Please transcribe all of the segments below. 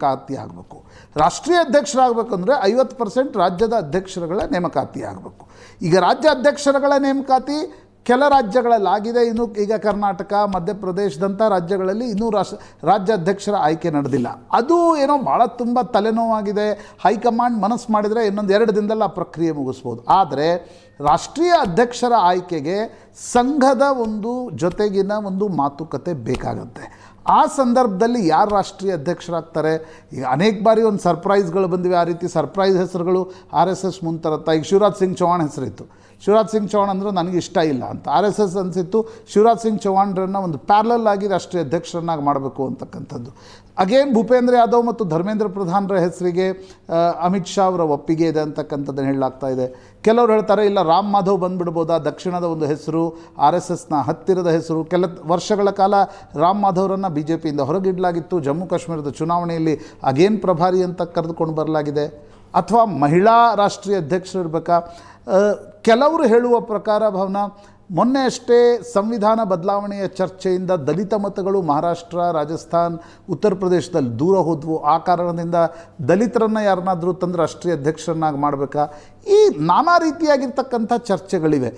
ನೇಮಕಾತಿ ಆಗಬೇಕು. ರಾಷ್ಟ್ರೀಯ ಅಧ್ಯಕ್ಷರಾಗಬೇಕಂದ್ರೆ ಐವತ್ತು ಪರ್ಸೆಂಟ್ ರಾಜ್ಯದ ಅಧ್ಯಕ್ಷರುಗಳ ನೇಮಕಾತಿ ಆಗಬೇಕು. ಈಗ ರಾಜ್ಯ ಅಧ್ಯಕ್ಷರುಗಳ ನೇಮಕಾತಿ ಕೆಲ ರಾಜ್ಯಗಳಲ್ಲಿ ಆಗಿದೆ ಇನ್ನು ಈಗ ಕರ್ನಾಟಕ, ಮಧ್ಯಪ್ರದೇಶದಂಥ ರಾಜ್ಯಗಳಲ್ಲಿ ಇನ್ನೂ ರಾಷ್ಟ್ರ, ರಾಜ್ಯ ಅಧ್ಯಕ್ಷರ ಆಯ್ಕೆ ನಡೆದಿಲ್ಲ. ಅದು ಏನೋ ಭಾಳ ತುಂಬ ತಲೆನೋವಾಗಿದೆ. ಹೈಕಮಾಂಡ್ ಮನಸ್ಸು ಮಾಡಿದರೆ ಇನ್ನೊಂದು ಎರಡು ದಿನದಲ್ಲಿ ಆ ಪ್ರಕ್ರಿಯೆ ಮುಗಿಸ್ಬೋದು. ಆದರೆ ರಾಷ್ಟ್ರೀಯ ಅಧ್ಯಕ್ಷರ ಆಯ್ಕೆಗೆ ಸಂಘದ ಒಂದು ಜೊತೆಗಿನ ಒಂದು ಮಾತುಕತೆ ಬೇಕಾಗುತ್ತೆ. ಆ ಸಂದರ್ಭದಲ್ಲಿ ಯಾರು ರಾಷ್ಟ್ರೀಯ ಅಧ್ಯಕ್ಷರಾಗ್ತಾರೆ? ಈಗ ಅನೇಕ ಬಾರಿ ಒಂದು ಸರ್ಪ್ರೈಸ್ಗಳು ಬಂದಿವೆ. ಆ ರೀತಿ ಸರ್ಪ್ರೈಸ್ ಹೆಸರುಗಳು ಆರ್ ಎಸ್ ಎಸ್ ಮುಂತರತ್ತ ಈಗ ಶಿವರಾಜ್ ಸಿಂಗ್ ಚೌಹಾಣ್ ಹೆಸರಿತ್ತು. ಶಿವರಾಜ್ ಸಿಂಗ್ ಚೌಹಾಣ್ ಅಂದರೆ ನನಗೆ ಇಷ್ಟ ಇಲ್ಲ ಅಂತ. ಆರ್ ಎಸ್ ಎಸ್ ಅನಿಸಿತ್ತು ಶಿವರಾಜ್ ಸಿಂಗ್ ಚೌಹಾಣ್ರನ್ನು ಒಂದು ಪ್ಯಾರಲಲ್ ಆಗಿ ರಾಷ್ಟ್ರೀಯ ಅಧ್ಯಕ್ಷರನ್ನಾಗಿ ಮಾಡಬೇಕು ಅಂತಕ್ಕಂಥದ್ದು. ಅಗೇನ್ ಭೂಪೇಂದ್ರ ಯಾದವ್ ಮತ್ತು ಧರ್ಮೇಂದ್ರ ಪ್ರಧಾನರ ಹೆಸರಿಗೆ ಅಮಿತ್ ಶಾ ಅವರ ಒಪ್ಪಿಗೆ ಇದೆ ಅಂತಕ್ಕಂಥದ್ದನ್ನು ಹೇಳಲಾಗ್ತಾ ಇದೆ. ಕೆಲವರು ಹೇಳ್ತಾರೆ, ಇಲ್ಲ, ರಾಮ್ ಮಾಧವ್ ಬಂದ್ಬಿಡ್ಬೋದಾ? ದಕ್ಷಿಣದ ಒಂದು ಹೆಸರು, ಆರ್ ಎಸ್ ಎಸ್ನ ಹತ್ತಿರದ ಹೆಸರು. ಕೆಲ ವರ್ಷಗಳ ಕಾಲ ರಾಮ್ ಮಾಧವ್ರನ್ನು ಬಿ ಜೆ ಪಿಯಿಂದ ಹೊರಗಿಡಲಾಗಿತ್ತು. ಜಮ್ಮು ಕಾಶ್ಮೀರದ ಚುನಾವಣೆಯಲ್ಲಿ ಅಗೇನ್ ಪ್ರಭಾರಿ ಅಂತ ಕರೆದುಕೊಂಡು ಬರಲಾಗಿದೆ. ಅಥವಾ ಮಹಿಳಾ ರಾಷ್ಟ್ರೀಯ ಅಧ್ಯಕ್ಷರು ಇರಬೇಕಾ ಕೆಲವರು ಹೇಳುವ ಪ್ರಕಾರ ಭವನ ಮೊನ್ನೆ ಅಷ್ಟೇ ಸಂವಿಧಾನ ಬದಲಾವಣೆಯ ಚರ್ಚೆಯಿಂದ ದಲಿತ ಮತಗಳು ಮಹಾರಾಷ್ಟ್ರ, ರಾಜಸ್ಥಾನ್, ಉತ್ತರ ಪ್ರದೇಶದಲ್ಲಿ ದೂರ ಹೋದ್ವು. ಆ ಕಾರಣದಿಂದ ದಲಿತರನ್ನು ಯಾರನ್ನಾದರೂ ತಂದು ರಾಷ್ಟ್ರೀಯ ಅಧ್ಯಕ್ಷರನ್ನಾಗಿ ಮಾಡಬೇಕಾ? ಈ ನಾನಾ ರೀತಿಯಾಗಿರ್ತಕ್ಕಂಥ ಚರ್ಚೆಗಳಿವೆ.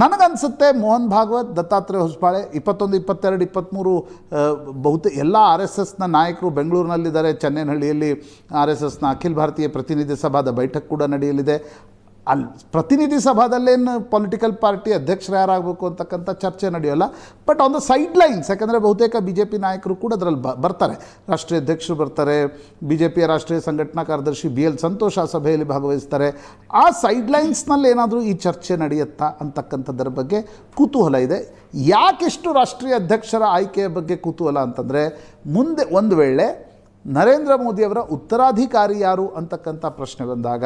ನನಗನ್ಸುತ್ತೆ ಮೋಹನ್ ಭಾಗವತ್, ದತ್ತಾತ್ರೇಯ ಹೊಸಬಾಳೆ, ಇಪ್ಪತ್ತೊಂದು, ಇಪ್ಪತ್ತೆರಡು ಇಪ್ಪತ್ತ್ಮೂರು ಬಹುತ ಎಲ್ಲ ಆರ್ ಎಸ್ ಎಸ್ನ ನಾಯಕರು ಬೆಂಗಳೂರಿನಲ್ಲಿದ್ದಾರೆ. ಚೆನ್ನೈನಹಳ್ಳಿಯಲ್ಲಿ ಆರ್ ಎಸ್ ಎಸ್ನ ಅಖಿಲ ಭಾರತೀಯ ಪ್ರತಿನಿಧಿ ಸಭಾದ ಬೈಠಕ್ ಕೂಡ ನಡೆಯಲಿದೆ. ಅಲ್ಲಿ ಪ್ರತಿನಿಧಿ ಸಭಾದಲ್ಲೇನು ಪೊಲಿಟಿಕಲ್ ಪಾರ್ಟಿ ಅಧ್ಯಕ್ಷರು ಯಾರಾಗಬೇಕು ಅಂತಕ್ಕಂಥ ಚರ್ಚೆ ನಡೆಯೋಲ್ಲ. But on the sidelines ಯಾಕಂದರೆ ಬಹುತೇಕ ಬಿ ಜೆ ಪಿ ನಾಯಕರು ಕೂಡ ಅದರಲ್ಲಿ ಬರ್ತಾರೆ. ರಾಷ್ಟ್ರೀಯ ಅಧ್ಯಕ್ಷರು ಬರ್ತಾರೆ ಬಿ ಜೆ ಪಿಯ ರಾಷ್ಟ್ರೀಯ ಸಂಘಟನಾ ಕಾರ್ಯದರ್ಶಿ ಬಿ ಎಲ್ ಸಂತೋಷ್ ಆ ಸಭೆಯಲ್ಲಿ ಭಾಗವಹಿಸ್ತಾರೆ. ಆ ಸೈಡ್ ಲೈನ್ಸ್ನಲ್ಲಿ ಏನಾದರೂ ಈ ಚರ್ಚೆ ನಡೆಯುತ್ತಾ ಅಂತಕ್ಕಂಥದ್ದರ ಬಗ್ಗೆ ಕುತೂಹಲ ಇದೆ. ಯಾಕೆಷ್ಟು ರಾಷ್ಟ್ರೀಯ ಅಧ್ಯಕ್ಷರ ಆಯ್ಕೆಯ ಬಗ್ಗೆ ಕುತೂಹಲ ಅಂತಂದರೆ, ಮುಂದೆ ಒಂದು ವೇಳೆ ನರೇಂದ್ರ ಮೋದಿಯವರ ಉತ್ತರಾಧಿಕಾರಿ ಯಾರು ಅಂತಕ್ಕಂಥ ಪ್ರಶ್ನೆ ಬಂದಾಗ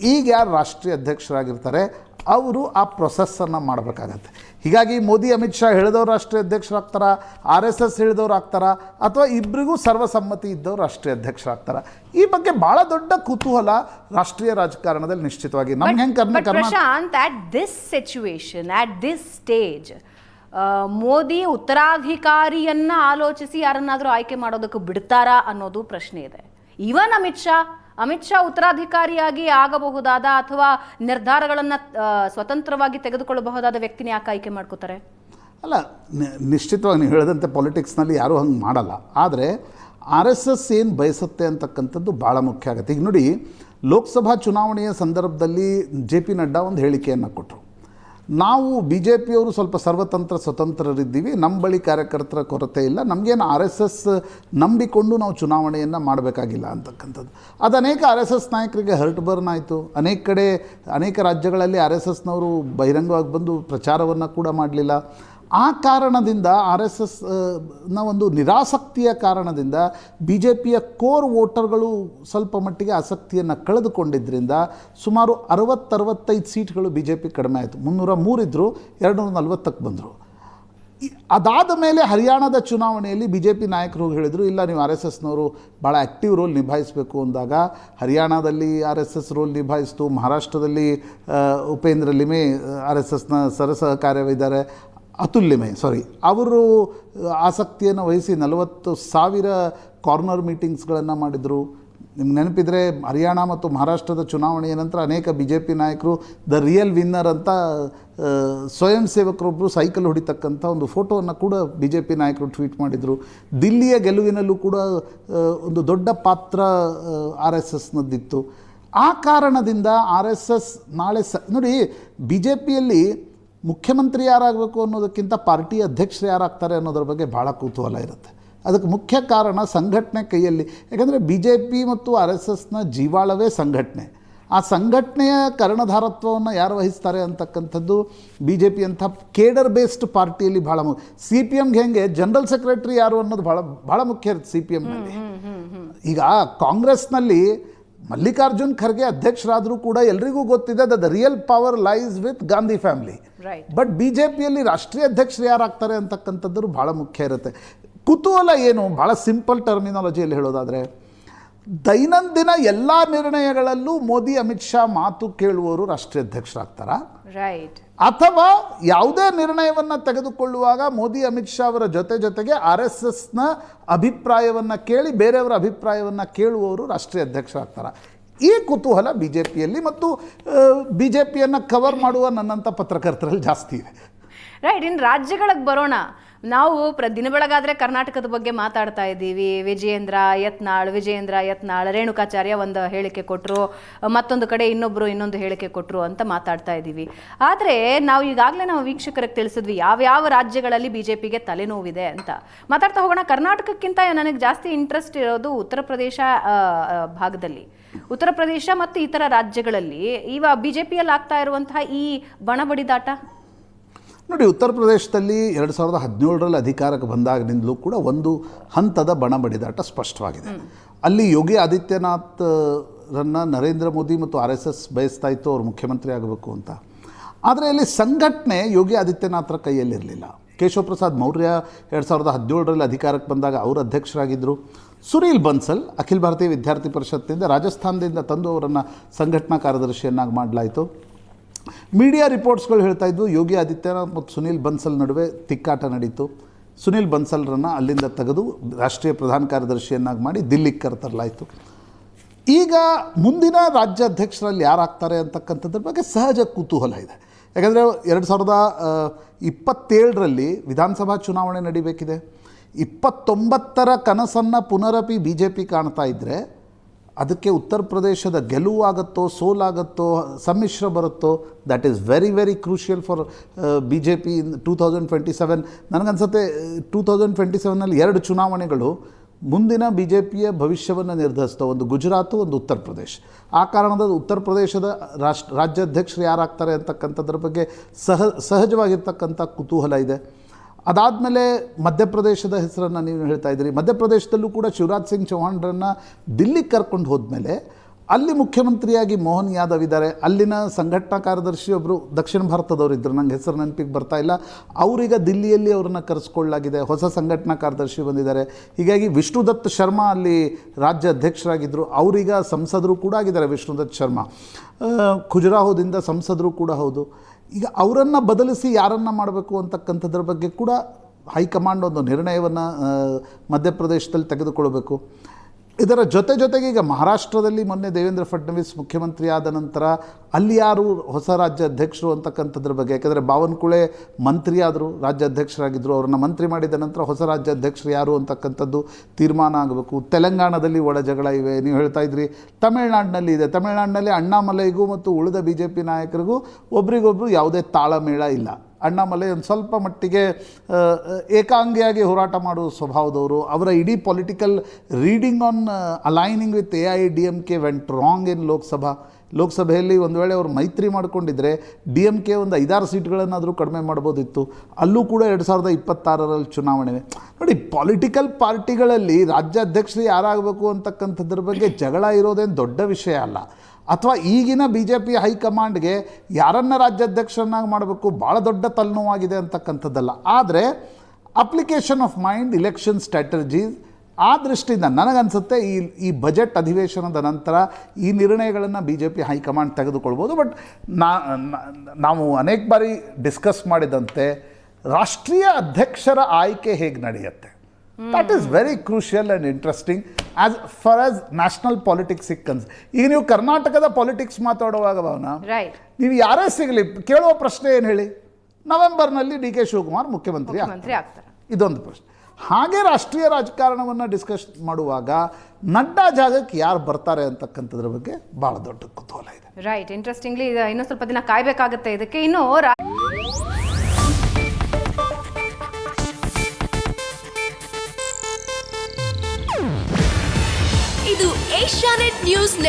ಈಗ ಯಾರು ರಾಷ್ಟ್ರೀಯ ಅಧ್ಯಕ್ಷರಾಗಿರ್ತಾರೆ ಅವರು ಆ ಪ್ರೊಸೆಸ್ಸನ್ನು ಮಾಡಬೇಕಾಗತ್ತೆ. ಹೀಗಾಗಿ ಮೋದಿ ಅಮಿತ್ ಶಾ ಹೇಳಿದವರು ರಾಷ್ಟ್ರೀಯ ಅಧ್ಯಕ್ಷರಾಗ್ತಾರ? ಆರ್ ಎಸ್ ಎಸ್ ಹೇಳಿದವರು ಆಗ್ತಾರಾ? ಅಥವಾ ಇಬ್ಬರಿಗೂ ಸರ್ವಸಮ್ಮತಿ ಇದ್ದವರು ರಾಷ್ಟ್ರೀಯ ಅಧ್ಯಕ್ಷರಾಗ್ತಾರ? ಈ ಬಗ್ಗೆ ಭಾಳ ದೊಡ್ಡ ಕುತೂಹಲ ರಾಷ್ಟ್ರೀಯ ರಾಜಕಾರಣದಲ್ಲಿ ನಿಶ್ಚಿತವಾಗಿ. ನಮ್ಗೆ ಹೆಂಗೆ ಕರ್ನ ಕರ್ಮ at this ಮೋದಿ ಉತ್ತರಾಧಿಕಾರಿಯನ್ನ ಆಲೋಚಿಸಿ ಯಾರನ್ನಾದರೂ ಆಯ್ಕೆ ಮಾಡೋದಕ್ಕೆ ಬಿಡ್ತಾರಾ ಅನ್ನೋದು ಪ್ರಶ್ನೆ ಇದೆ. ಈವನ್ ಅಮಿತ್ ಶಾ ಅಮಿತ್ ಶಾ ಉತ್ತರಾಧಿಕಾರಿಯಾಗಿ ಆಗಬಹುದಾದ ಅಥವಾ ನಿರ್ಧಾರಗಳನ್ನು ಸ್ವತಂತ್ರವಾಗಿ ತೆಗೆದುಕೊಳ್ಳಬಹುದಾದ ವ್ಯಕ್ತಿನ ಯಾಕೆ ಆಯ್ಕೆ ಮಾಡ್ಕೋತಾರೆ? ಅಲ್ಲ ನಿಶ್ಚಿತವಾಗಿ ನೀವು ಹೇಳಿದಂತೆ ಪೊಲಿಟಿಕ್ಸ್ನಲ್ಲಿ ಯಾರೂ ಹಂಗೆ ಮಾಡಲ್ಲ. ಆದರೆ ಆರ್ ಎಸ್ ಎಸ್ ಏನು ಬಯಸುತ್ತೆ ಅಂತಕ್ಕಂಥದ್ದು ಭಾಳ ಮುಖ್ಯ ಆಗುತ್ತೆ. ಈಗ ನೋಡಿ, ಲೋಕಸಭಾ ಚುನಾವಣೆಯ ಸಂದರ್ಭದಲ್ಲಿ ಜೆ ಪಿ ನಡ್ಡಾ ಒಂದು ಹೇಳಿಕೆಯನ್ನು ಕೊಟ್ಟರು ನಾವು ಬಿ ಜೆ ಪಿಯವರು ಸ್ವಲ್ಪ ಸರ್ವತಂತ್ರ ಸ್ವತಂತ್ರರಿದ್ದೀವಿ. ನಮ್ಮ ಬಳಿ ಕಾರ್ಯಕರ್ತರ ಕೊರತೆ ಇಲ್ಲ. ನಮಗೇನು ಆರ್ ಎಸ್ ಎಸ್ ನಂಬಿಕೊಂಡು ನಾವು ಚುನಾವಣೆಯನ್ನು ಮಾಡಬೇಕಾಗಿಲ್ಲ ಅಂತಕ್ಕಂಥದ್ದು. ಅದು ಅನೇಕ ಆರ್ ಎಸ್ ಎಸ್ ನಾಯಕರಿಗೆ ಹರ್ಟ್ ಬರ್ನ್ ಆಯಿತು. ಅನೇಕ ಕಡೆ, ಅನೇಕ ರಾಜ್ಯಗಳಲ್ಲಿ ಆರ್ ಎಸ್ ಎಸ್ನವರು ಬಹಿರಂಗವಾಗಿ ಬಂದು ಪ್ರಚಾರವನ್ನು ಕೂಡ ಮಾಡಲಿಲ್ಲ. ಆ ಕಾರಣದಿಂದ ಆರ್ ಎಸ್ ಎಸ್ನ ಒಂದು ನಿರಾಸಕ್ತಿಯ ಕಾರಣದಿಂದ ಬಿ ಜೆ ಪಿಯ ಕೋರ್ ವೋಟರ್ಗಳು ಸ್ವಲ್ಪ ಮಟ್ಟಿಗೆ ಆಸಕ್ತಿಯನ್ನು ಕಳೆದುಕೊಂಡಿದ್ದರಿಂದ ಸುಮಾರು ಅರವತ್ತರವತ್ತೈದು ಸೀಟ್ಗಳು ಬಿ ಜೆ ಪಿ ಕಡಿಮೆ ಆಯಿತು. ಮುನ್ನೂರ ಮೂರಿದ್ದರು ಎರಡು ನೂರ ನಲವತ್ತಕ್ಕೆ ಬಂದರು. ಅದಾದ ಮೇಲೆ ಹರಿಯಾಣದ ಚುನಾವಣೆಯಲ್ಲಿ ಬಿ ಜೆ ಪಿ ನಾಯಕರು ಹೇಳಿದರು, ಇಲ್ಲ ನೀವು ಆರ್ ಎಸ್ ಎಸ್ನವರು ಭಾಳ ಆ್ಯಕ್ಟಿವ್ ರೋಲ್ ನಿಭಾಯಿಸಬೇಕು ಅಂದಾಗ ಹರಿಯಾಣದಲ್ಲಿ ಆರ್ ಎಸ್ ಎಸ್ ರೋಲ್ ನಿಭಾಯಿಸ್ತು, ಮಹಾರಾಷ್ಟ್ರದಲ್ಲಿ ಉಪೇಂದ್ರ ಲಿಮೆ ಆರ್ ಎಸ್ ಎಸ್ನ ಸರಸಹಕಾರ್ಯವಿದ್ದಾರೆ ಅತುಲ್ ಸಾರಿ ಅವರು ಆಸಕ್ತಿಯನ್ನು ವಹಿಸಿ ನಲವತ್ತು ಸಾವಿರ ಕಾರ್ನರ್ ಮೀಟಿಂಗ್ಸ್ಗಳನ್ನು ಮಾಡಿದರು. ನಿಮ್ಗೆ ನೆನಪಿದರೆ ಹರಿಯಾಣ ಮತ್ತು ಮಹಾರಾಷ್ಟ್ರದ ಚುನಾವಣೆಯ ನಂತರ ಅನೇಕ ಬಿ ಜೆ ಪಿ ನಾಯಕರು ದ ರಿಯಲ್ ವಿನ್ನರ್ ಅಂತ ಸ್ವಯಂ ಸೇವಕರೊಬ್ಬರು ಸೈಕಲ್ ಹೊಡಿತಕ್ಕಂಥ ಒಂದು ಫೋಟೋವನ್ನು ಕೂಡ ಬಿ ಜೆ ಪಿ ನಾಯಕರು ಟ್ವೀಟ್ ಮಾಡಿದರು. ದಿಲ್ಲಿಯ ಗೆಲುವಿನಲ್ಲೂ ಕೂಡ ಒಂದು ದೊಡ್ಡ ಪಾತ್ರ ಆರ್ ಎಸ್ ಎಸ್ನದ್ದಿತ್ತು. ಆ ಕಾರಣದಿಂದ ಆರ್ ಎಸ್ ಎಸ್ ನಾಳೆ ಸ, ನೋಡಿ ಬಿ ಜೆ ಪಿಯಲ್ಲಿ ಮುಖ್ಯಮಂತ್ರಿ ಯಾರಾಗಬೇಕು ಅನ್ನೋದಕ್ಕಿಂತ ಪಾರ್ಟಿ ಅಧ್ಯಕ್ಷರು ಯಾರಾಗ್ತಾರೆ ಅನ್ನೋದ್ರ ಬಗ್ಗೆ ಭಾಳ ಕುತೂಹಲ ಇರುತ್ತೆ. ಅದಕ್ಕೆ ಮುಖ್ಯ ಕಾರಣ ಸಂಘಟನೆ ಕೈಯಲ್ಲಿ ಯಾಕಂದರೆ ಬಿ ಜೆ ಪಿ ಮತ್ತು ಆರ್ ಎಸ್ ಎಸ್ನ ಜೀವಾಳವೇ ಸಂಘಟನೆ. ಆ ಸಂಘಟನೆಯ ಕರ್ಣಧಾರತ್ವವನ್ನು ಯಾರು ವಹಿಸ್ತಾರೆ ಅಂತಕ್ಕಂಥದ್ದು ಬಿ ಜೆ ಪಿ ಅಂಥ ಕೇಡರ್ ಬೇಸ್ಡ್ ಪಾರ್ಟಿಯಲ್ಲಿ ಭಾಳ ಮು ಸಿ ಪಿ ಎಮ್ಗೆ ಹೆಂಗೆ ಜನರಲ್ ಸೆಕ್ರೆಟರಿ ಯಾರು ಅನ್ನೋದು ಭಾಳ ಭಾಳ ಮುಖ್ಯ ಇರುತ್ತೆ ಸಿ ಪಿ ಎಮ್ನಲ್ಲಿ. ಈಗ ಕಾಂಗ್ರೆಸ್ನಲ್ಲಿ ಮಲ್ಲಿಕಾರ್ಜುನ್ ಖರ್ಗೆ ಅಧ್ಯಕ್ಷರಾದರೂ ಕೂಡ ಎಲ್ರಿಗೂ ಗೊತ್ತಿದೆ the real power lies with Gandhi family. But B J ಪಿಯಲ್ಲಿ ರಾಷ್ಟ್ರೀಯ ಅಧ್ಯಕ್ಷರು ಯಾರಾಗ್ತಾರೆ ಅಂತಕ್ಕಂಥದ್ದು ಭಾಳ ಮುಖ್ಯ ಇರುತ್ತೆ. ಕುತೂಹಲ ಏನು? ಭಾಳ ಸಿಂಪಲ್ ಟರ್ಮಿನಾಲಜಿಯಲ್ಲಿ ಹೇಳೋದಾದರೆ ದೈನಂದಿನ ಎಲ್ಲ ನಿರ್ಣಯಗಳಲ್ಲೂ ಮೋದಿ ಅಮಿತ್ ಶಾ ಮಾತು ಕೇಳುವವರು ರಾಷ್ಟ್ರೀಯ ಅಧ್ಯಕ್ಷರಾಗ್ತಾರಾ ರೈಟ್ ಅಥವಾ ಯಾವುದೇ ನಿರ್ಣಯವನ್ನು ತೆಗೆದುಕೊಳ್ಳುವಾಗ ಮೋದಿ ಅಮಿತ್ ಶಾ ಅವರ ಜೊತೆ ಜೊತೆಗೆ ಆರ್ ಎಸ್ ಎಸ್ನ ಅಭಿಪ್ರಾಯವನ್ನು ಕೇಳಿ ಬೇರೆಯವರ ಅಭಿಪ್ರಾಯವನ್ನು ಕೇಳುವವರು ರಾಷ್ಟ್ರೀಯ ಅಧ್ಯಕ್ಷರಾಗ್ತಾರ ಈ ಕುತೂಹಲ ಬಿ ಜೆ ಪಿಯಲ್ಲಿ ಮತ್ತು ಬಿ ಜೆ ಪಿಯನ್ನು ಕವರ್ ಮಾಡುವ ನನ್ನಂಥ ಪತ್ರಕರ್ತರಲ್ಲಿ ಜಾಸ್ತಿ ಇದೆ. ರೈಟ್ ಇನ್ನು ರಾಜ್ಯಗಳಿಗೆ ಬರೋಣ. ನಾವು ಪ್ರ ದಿನ ಬೆಳಗಾದ್ರೆ ಕರ್ನಾಟಕದ ಬಗ್ಗೆ ಮಾತಾಡ್ತಾ ಇದ್ದೀವಿ. ವಿಜಯೇಂದ್ರ ಯತ್ನಾಳ್ ವಿಜಯೇಂದ್ರ ಯತ್ನಾಳ್, ರೇಣುಕಾಚಾರ್ಯ ಒಂದು ಹೇಳಿಕೆ ಕೊಟ್ಟರು ಮತ್ತೊಂದು ಕಡೆ ಇನ್ನೊಬ್ಬರು ಇನ್ನೊಂದು ಹೇಳಿಕೆ ಕೊಟ್ಟರು ಅಂತ ಮಾತಾಡ್ತಾ ಇದ್ದೀವಿ. ಆದರೆ ನಾವು ಈಗಾಗಲೇ ನಾವು ವೀಕ್ಷಕರಿಗೆ ತಿಳಿಸಿದ್ವಿ, ಯಾವ್ಯಾವ ರಾಜ್ಯಗಳಲ್ಲಿ ಬಿ ಜೆ ಪಿಗೆ ತಲೆನೋವಿದೆ ಅಂತ. ಮಾತಾಡ್ತಾ ಹೋಗೋಣ, ಕರ್ನಾಟಕಕ್ಕಿಂತ ನನಗೆ ಜಾಸ್ತಿ ಇಂಟ್ರೆಸ್ಟ್ ಇರೋದು ಉತ್ತರ ಪ್ರದೇಶ ಭಾಗದಲ್ಲಿ. ಉತ್ತರ ಪ್ರದೇಶ ಮತ್ತು ಇತರ ರಾಜ್ಯಗಳಲ್ಲಿ ಇವ ಬಿ ಜೆ ಪಿಯಲ್ಲಿ ಆಗ್ತಾ ಇರುವಂತಹ ಈ ಬಣಬಡಿದಾಟ ನೋಡಿ, ಉತ್ತರ ಪ್ರದೇಶದಲ್ಲಿ ಎರಡು ಸಾವಿರದ ಹದಿನೇಳರಲ್ಲಿ ಅಧಿಕಾರಕ್ಕೆ ಬಂದಾಗಿನಿಂದಲೂ ಕೂಡ ಒಂದು ಹಂತದ ಬಣ ಬಡಿದಾಟ ಸ್ಪಷ್ಟವಾಗಿದೆ. ಅಲ್ಲಿ ಯೋಗಿ ಆದಿತ್ಯನಾಥ್, ರನ್ನ ನರೇಂದ್ರ ಮೋದಿ ಮತ್ತು ಆರ್ ಎಸ್ ಎಸ್ ಬಯಸ್ತಾ ಇತ್ತು, ಅವರು ಮುಖ್ಯಮಂತ್ರಿ ಆಗಬೇಕು ಅಂತ. ಆದರೆ ಅಲ್ಲಿ ಸಂಘಟನೆ ಯೋಗಿ ಆದಿತ್ಯನಾಥರ ಕೈಯಲ್ಲಿರಲಿಲ್ಲ. ಕೇಶವ ಪ್ರಸಾದ್ ಮೌರ್ಯ ಎರಡು ಸಾವಿರದ ಹದಿನೇಳರಲ್ಲಿ ಅಧಿಕಾರಕ್ಕೆ ಬಂದಾಗ ಅವರು ಅಧ್ಯಕ್ಷರಾಗಿದ್ದರು ಸುನೀಲ್ ಬನ್ಸಲ್, ಅಖಿಲ ಭಾರತೀಯ ವಿದ್ಯಾರ್ಥಿ ಪರಿಷತ್ತಿಂದ ರಾಜಸ್ಥಾನದಿಂದ ತಂದು ಅವರನ್ನು ಸಂಘಟನಾ ಕಾರ್ಯದರ್ಶಿಯನ್ನಾಗಿ ಮಾಡಲಾಯಿತು. ಮೀಡಿಯಾ ರಿಪೋರ್ಟ್ಸ್ಗಳು ಹೇಳ್ತಾ ಇದ್ವು, ಯೋಗಿ ಆದಿತ್ಯನಾಥ್ ಮತ್ತು ಸುನೀಲ್ ಬನ್ಸಲ್ ನಡುವೆ ತಿಕ್ಕಾಟ ನಡೀತು. ಸುನೀಲ್ ಬನ್ಸಲ್ರನ್ನು ಅಲ್ಲಿಂದ ತೆಗೆದು ರಾಷ್ಟ್ರೀಯ ಪ್ರಧಾನ ಕಾರ್ಯದರ್ಶಿಯನ್ನಾಗಿ ಮಾಡಿ ದಿಲ್ಲಿಗೆ ಕರೆತರಲಾಯಿತು. ಈಗ ಮುಂದಿನ ರಾಜ್ಯಾಧ್ಯಕ್ಷರಲ್ಲಿ ಯಾರಾಗ್ತಾರೆ ಅಂತಕ್ಕಂಥದ್ರ ಬಗ್ಗೆ ಸಹಜ ಕುತೂಹಲ ಇದೆ. ಯಾಕಂದರೆ ಎರಡು ಸಾವಿರದ ಇಪ್ಪತ್ತೇಳರಲ್ಲಿ ವಿಧಾನಸಭಾ ಚುನಾವಣೆ ನಡಿಬೇಕಿದೆ. ಇಪ್ಪತ್ತೊಂಬತ್ತರ ಕನಸನ್ನು ಪುನರಪಿ ಬಿ ಜೆ ಪಿ ಕಾಣ್ತಾ ಇದ್ದರೆ ಅದಕ್ಕೆ ಉತ್ತರ ಪ್ರದೇಶದ ಗೆಲುವಾಗುತ್ತೋ, ಸೋಲಾಗುತ್ತೋ, ಸಮ್ಮಿಶ್ರ ಬರುತ್ತೋ that is very very crucial for B J P in two thousand twenty seven ನನಗನ್ಸುತ್ತೆ ಟೂ ತೌಸಂಡ್ ಟ್ವೆಂಟಿ ಸೆವೆನಲ್ಲಿ ಎರಡು ಚುನಾವಣೆಗಳು, ಮುಂದಿನ ಬಿ ಜೆ ಪಿಯ ಭವಿಷ್ಯವನ್ನು ನಿರ್ಧರಿಸ್ತವೆ. ಒಂದು ಗುಜರಾತು, ಒಂದು ಉತ್ತರ ಪ್ರದೇಶ. ಆ ಕಾರಣದ ಉತ್ತರ ಪ್ರದೇಶದ ರಾಷ್ಟ್ರ ರಾಜ್ಯಾಧ್ಯಕ್ಷರು ಯಾರಾಗ್ತಾರೆ ಅಂತಕ್ಕಂಥದ್ರ ಬಗ್ಗೆ ಸಹ, ಸಹಜವಾಗಿರ್ತಕ್ಕಂಥ ಕುತೂಹಲ ಇದೆ. ಅದಾದಮೇಲೆ ಮಧ್ಯಪ್ರದೇಶದ ಹೆಸರನ್ನು ನೀವು ಹೇಳ್ತಾ ಇದ್ದೀರಿ. ಮಧ್ಯಪ್ರದೇಶದಲ್ಲೂ ಕೂಡ ಶಿವರಾಜ್ ಸಿಂಗ್ ಚೌಹಾಣ್ರನ್ನು ದಿಲ್ಲಿಗೆ ಕರ್ಕೊಂಡು ಹೋದ್ಮೇಲೆ ಅಲ್ಲಿ ಮುಖ್ಯಮಂತ್ರಿಯಾಗಿ ಮೋಹನ್ ಯಾದವ್ ಇದ್ದಾರೆ. ಅಲ್ಲಿನ ಸಂಘಟನಾ ಕಾರ್ಯದರ್ಶಿ ಒಬ್ಬರು ದಕ್ಷಿಣ ಭಾರತದವರು ಇದ್ದರು ನಂಗೆ ಹೆಸರು ನೆನಪಿಗೆ ಬರ್ತಾ ಇಲ್ಲ. ಅವರೀಗ ದಿಲ್ಲಿಯಲ್ಲಿ ಅವ್ರನ್ನ ಕರೆಸ್ಕೊಳ್ಳಲಾಗಿದೆ. ಹೊಸ ಸಂಘಟನಾ ಕಾರ್ಯದರ್ಶಿ ಬಂದಿದ್ದಾರೆ. ಹೀಗಾಗಿ ವಿಷ್ಣುದತ್ ಶರ್ಮಾ ಅಲ್ಲಿ ರಾಜ್ಯ ಅಧ್ಯಕ್ಷರಾಗಿದ್ದರು ಅವರೀಗ ಸಂಸದರು ಕೂಡ ಆಗಿದ್ದಾರೆ ವಿಷ್ಣುದತ್ ಶರ್ಮಾ. ಖುಜರಾಹೋದಿಂದ ಸಂಸದರು ಕೂಡ ಹೌದು. ಈಗ ಅವರನ್ನು ಬದಲಿಸಿ ಯಾರನ್ನು ಮಾಡಬೇಕು ಅಂತಕ್ಕಂಥದ್ರ ಬಗ್ಗೆ ಕೂಡ ಹೈಕಮಾಂಡ್ ಒಂದು ನಿರ್ಣಯವನ್ನು ಮಧ್ಯಪ್ರದೇಶದಲ್ಲಿ ತೆಗೆದುಕೊಳ್ಬೇಕು. ಇದರ ಜೊತೆ ಜೊತೆಗೆ ಈಗ ಮಹಾರಾಷ್ಟ್ರದಲ್ಲಿ ಮೊನ್ನೆ ದೇವೇಂದ್ರ ಫಡ್ನವೀಸ್ ಮುಖ್ಯಮಂತ್ರಿ ಆದ ನಂತರ ಅಲ್ಲಿ ಯಾರು ಹೊಸ ರಾಜ್ಯ ಅಧ್ಯಕ್ಷರು ಅಂತಕ್ಕಂಥದ್ರ ಬಗ್ಗೆ, ಯಾಕೆಂದರೆ ಬಾವನ್ಕುಳೆ ಮಂತ್ರಿ ಆದರು ರಾಜ್ಯ ಅಧ್ಯಕ್ಷರಾಗಿದ್ದರು ಅವ್ರನ್ನ ಮಂತ್ರಿ ಮಾಡಿದ ನಂತರ ಹೊಸ ರಾಜ್ಯ ಅಧ್ಯಕ್ಷರು ಯಾರು ಅಂತಕ್ಕಂಥದ್ದು ತೀರ್ಮಾನ ಆಗಬೇಕು. ತೆಲಂಗಾಣದಲ್ಲಿ ಒಳ ಜಗಳ ಇವೆ, ನೀವು ಹೇಳ್ತಾ ಇದ್ರಿ. ತಮಿಳ್ನಾಡಿನಲ್ಲಿ ಇದೆ. ತಮಿಳ್ನಾಡಿನಲ್ಲಿ ಅಣ್ಣಾಮಲೈಗೂ ಮತ್ತು ಉಳಿದ ಬಿ ಜೆ ಪಿ ನಾಯಕರಿಗೂ ಒಬ್ರಿಗೊಬ್ರು ಯಾವುದೇ ತಾಳಮೇಳ ಇಲ್ಲ. ಅಣ್ಣಾಮಲೈ ಒಂದು ಸ್ವಲ್ಪ ಮಟ್ಟಿಗೆ ಏಕಾಂಗಿಯಾಗಿ ಹೋರಾಟ ಮಾಡುವ ಸ್ವಭಾವದವರು. ಅವರ ಇಡೀ political reading on aligning with A I D M K went wrong in Lok Sabha. ಲೋಕಸಭೆಯಲ್ಲಿ ಒಂದು ವೇಳೆ ಅವರು ಮೈತ್ರಿ ಮಾಡಿಕೊಂಡಿದ್ದರೆ ಡಿ ಎಂ ಕೆ ಒಂದು ಐದಾರು ಸೀಟ್ಗಳನ್ನಾದರೂ ಕಡಿಮೆ ಮಾಡ್ಬೋದಿತ್ತು. ಅಲ್ಲೂ ಕೂಡ ಎರಡು ಸಾವಿರದ ಇಪ್ಪತ್ತಾರರಲ್ಲಿ ಚುನಾವಣೆ. ನೋಡಿ ಪೊಲಿಟಿಕಲ್ ಪಾರ್ಟಿಗಳಲ್ಲಿ ರಾಜ್ಯಾಧ್ಯಕ್ಷರು ಯಾರಾಗಬೇಕು ಅಂತಕ್ಕಂಥದ್ರ ಬಗ್ಗೆ ಜಗಳ ಇರೋದೇನು ದೊಡ್ಡ ವಿಷಯ ಅಲ್ಲ. ಅಥವಾ ಈಗಿನ ಬಿ ಜೆ ಪಿ ಹೈಕಮಾಂಡ್ಗೆ ಯಾರನ್ನ ರಾಜ್ಯಾಧ್ಯಕ್ಷರನ್ನಾಗಿ ಮಾಡಬೇಕು? ಭಾಳ ದೊಡ್ಡ ತಲೆನೋವಾಗಿದೆ ಅಂತಕ್ಕಂಥದ್ದಲ್ಲ. ಆದರೆ application of mind, election strategies, ಆ ದೃಷ್ಟಿಯಿಂದ ನನಗನ್ಸುತ್ತೆ ಈ ಈ ಬಜೆಟ್ ಅಧಿವೇಶನದ ನಂತರ ಈ ನಿರ್ಣಯಗಳನ್ನು B J P high command ತೆಗೆದುಕೊಳ್ಬೋದು. ಬಟ್ ನಾವು ಅನೇಕ ಬಾರಿ ಡಿಸ್ಕಸ್ ಮಾಡಿದಂತೆ ರಾಷ್ಟ್ರೀಯ ಅಧ್ಯಕ್ಷರ ಆಯ್ಕೆ ಹೇಗೆ ನಡೆಯುತ್ತೆ? That is very crucial and interesting as far as national politics ಸಿಕ್ಕನ್ಸ್ ಈಗ ನೀವು ಕರ್ನಾಟಕದ ಪಾಲಿಟಿಕ್ಸ್ ಮಾತಾಡುವಾಗ ಭಾವನ ನೀವು ಯಾರೇ ಸಿಗಲಿ ಕೇಳುವ ಪ್ರಶ್ನೆ ಏನು ಹೇಳಿ? ನವೆಂಬರ್ನಲ್ಲಿ ಡಿ ಕೆ ಶಿವಕುಮಾರ್ ಮುಖ್ಯಮಂತ್ರಿ ಆಗ್ತಾರೆ. ಇದೊಂದು ಪ್ರಶ್ನೆ. ಹಾಗೆ ರಾಷ್ಟ್ರೀಯ ರಾಜಕಾರಣವನ್ನು ಡಿಸ್ಕಸ್ ಮಾಡುವಾಗ ನಡ್ಡಾ ಜಾಗಕ್ಕೆ ಯಾರು ಬರ್ತಾರೆ ಅಂತಕ್ಕಂಥದ್ರ ಬಗ್ಗೆ ಭಾಳ ದೊಡ್ಡ ಕುತೂಹಲ ಇದೆ. ರೈಟ್ ಇಂಟ್ರೆಸ್ಟಿಂಗ್ಲಿ ಇನ್ನೂ ಸ್ವಲ್ಪ ದಿನ ಕಾಯ್ಬೇಕಾಗುತ್ತೆ. ಇದಕ್ಕೆ ಇನ್ನು